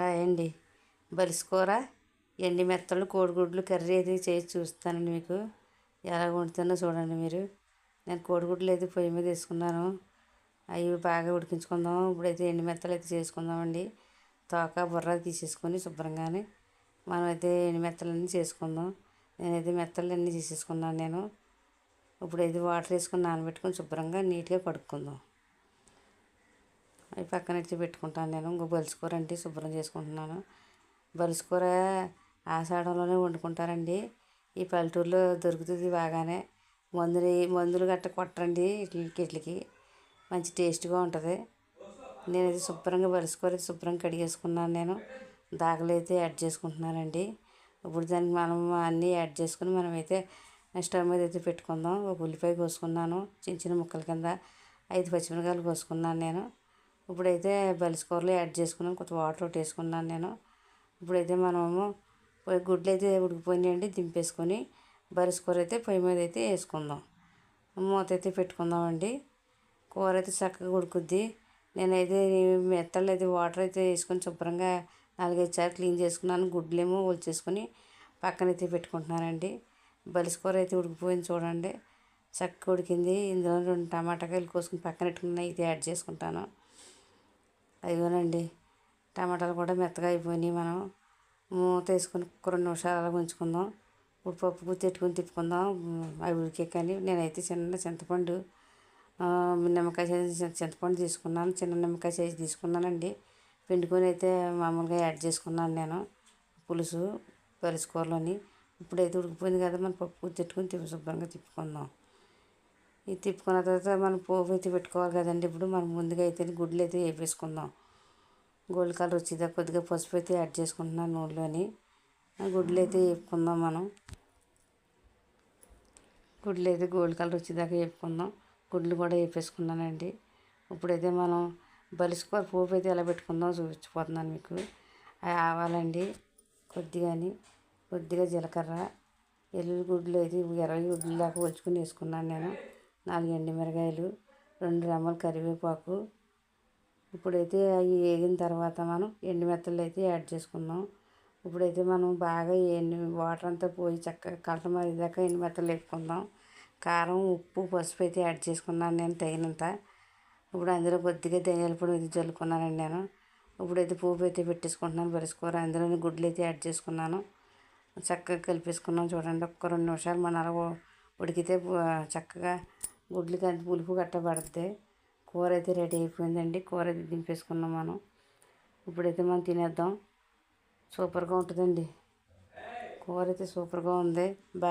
Hi అండి బలిసికూర ఎండి మెత్తలు కోడిగుడ్లు curry అయితే చేసి చూస్తానండి మీకు. ఎలా వండుతానో చూడండి మీరు. నేను కోడిగుడ్లు అయితే పొయ్యి మీద వేసుకున్నాను. అవి బాగా ఉడికించుకుందాం ఇప్పుడైతే ఎండి మెత్తలు అయితే చేసుకుందామండి. తోక బుర్ర తీసేసుకొని శుభ్రంగానే మనం అయితే ఎండి మెత్తలన్నీ చేసుకుందాం. నేనైతే మెత్తలు అన్నీ తీసేసుకున్నాను నేను. ఇప్పుడైతే వాటర్ వేసుకొని నానబెట్టుకొని శుభ్రంగా నీట్గా కడుక్కుందాం. అవి పక్కన ఎత్తి పెట్టుకుంటాను నేను. ఇంకో బలుసుకూర అండి శుభ్రం చేసుకుంటున్నాను. బలుసుకూర ఆషాఢంలోనే వండుకుంటారండి. ఈ పల్లెటూరులో దొరుకుతుంది బాగానే. మందులు మందులు గట్ట కొట్టరండి వీటికి ఇట్లకి మంచి టేస్ట్గా ఉంటుంది. నేనైతే శుభ్రంగా బలుసుకూర శుభ్రంగా కడిగేసుకున్నాను నేను. దాఖలు అయితే యాడ్ చేసుకుంటున్నానండి. ఇప్పుడు దానికి మనం అన్నీ యాడ్ చేసుకుని మనమైతే స్టవ్ మీద అయితే పెట్టుకుందాం. ఒక ఉల్లిపాయ కోసుకున్నాను. చిన్న చిన్న ముక్కల కింద ఐదు పచ్చిమిరకాయలు కోసుకున్నాను నేను. ఇప్పుడైతే బలిసికూరలు యాడ్ చేసుకున్నాను కొంచెం వాటర్ ఒకటి వేసుకున్నాను నేను. ఇప్పుడైతే మనము గుడ్లు అయితే ఉడికిపోయినాయండి దింపేసుకొని బలిసికూర అయితే పొయ్యి మీద అయితే వేసుకుందాం. మూత అయితే పెట్టుకుందామండి. కూర అయితే చక్కగా ఉడుకుద్ది. నేనైతే మెత్తలు అయితే వాటర్ అయితే వేసుకొని శుభ్రంగా నాలుగైదు సార్లు క్లీన్ చేసుకున్నాను. గుడ్లేమో ఒలిచేసుకొని పక్కనైతే పెట్టుకుంటున్నానండి. బలిసికూర అయితే ఉడికిపోయింది చూడండి. చక్కగా ఉడికింది. ఇందులో రెండు టమాటాకాయలు కోసుకుని పక్కన పెట్టుకున్న ఇది యాడ్ చేసుకుంటాను. అదిగోనండి టమాటాలు కూడా మెత్తగా అయిపోయినాయి మనం. మూత వేసుకొని ఒక రెండు నిమిషాలు అలా ఉంచుకుందాం. ఇప్పుడు పప్పు తెట్టుకొని తిప్పుకుందాం. అవి ఉడికే కానీ నేనైతే చిన్న చింతపండు నిమ్మకాయ చింతపండు తీసుకున్నాను. చిన్న నిమ్మకాయ సైజు తీసుకున్నానండి. పిండుకొని అయితే మామూలుగా యాడ్ చేసుకున్నాను నేను. పులుసు పరిసికూరలోని ఇప్పుడైతే ఉడికిపోయింది కదా మనం పప్పు తిట్టుకొని తిప్పి శుభ్రంగా తిప్పుకుందాం. ఇది తిప్పుకున్న తర్వాత మనం పోపు అయితే పెట్టుకోవాలి కదండి. ఇప్పుడు మనం ముందుగా అయితే గుడ్లు అయితే వేపేసుకుందాం. గోల్డ్ కలర్ వచ్చేదాకా కొద్దిగా పసుపు అయితే యాడ్ చేసుకుంటున్నాను నూనెలోని గుడ్లు అయితే వేపుకుందాం మనం. గుడ్లు అయితే గోల్డ్ కలర్ వచ్చేదాకా వేపుకుందాం. గుడ్లు కూడా వేపేసుకున్నానండి. ఇప్పుడైతే మనం బలిసికూర పోపు అయితే ఎలా పెట్టుకుందాం చూపించిపోతున్నాను మీకు. అవి ఆవాలండి కొద్దిగాని. కొద్దిగా జీలకర్ర. ఎల్లుల్లి గుడ్లు అయితే ఇరవై గుడ్లు దాకా వచ్చుకుని వేసుకున్నాను నేను. నాలుగు ఎండుమిరకాయలు రెండు రెమ్మలు కరివేపాకు. ఇప్పుడైతే అవి వేగిన తర్వాత మనం ఎండు మెత్తలు అయితే యాడ్ చేసుకున్నాం ఇప్పుడైతే మనం బాగా ఎండు వాటర్ అంతా పోయి చక్కగా కలట మారేదాకా ఎండు మెత్తలు వేపుకుందాం. కారం ఉప్పు పసుపు అయితే యాడ్ చేసుకున్నాను నేను తగినంత. ఇప్పుడు అందులో కొద్దిగా ధనియాల పొడి అయితే చల్లుకున్నానండి నేను. ఇప్పుడైతే పోపు అయితే పెట్టేసుకుంటున్నాను బరుసుకోర. అందులోని గుడ్లు అయితే యాడ్ చేసుకున్నాను. చక్కగా కలిపేసుకున్నాం చూడండి ఒక్క రెండు నిమిషాలు మన అలా ఉడికితే చక్కగా గుడ్లకి అంత పులుపు గట్ట పడితే కూర అయితే రెడీ అయిపోయిందండి. కూర అయితే దింపేసుకున్నాం మనం. ఇప్పుడైతే మనం తినేద్దాం. సూపర్గా ఉంటుందండి. కూర అయితే సూపర్గా ఉంది. బాయ్.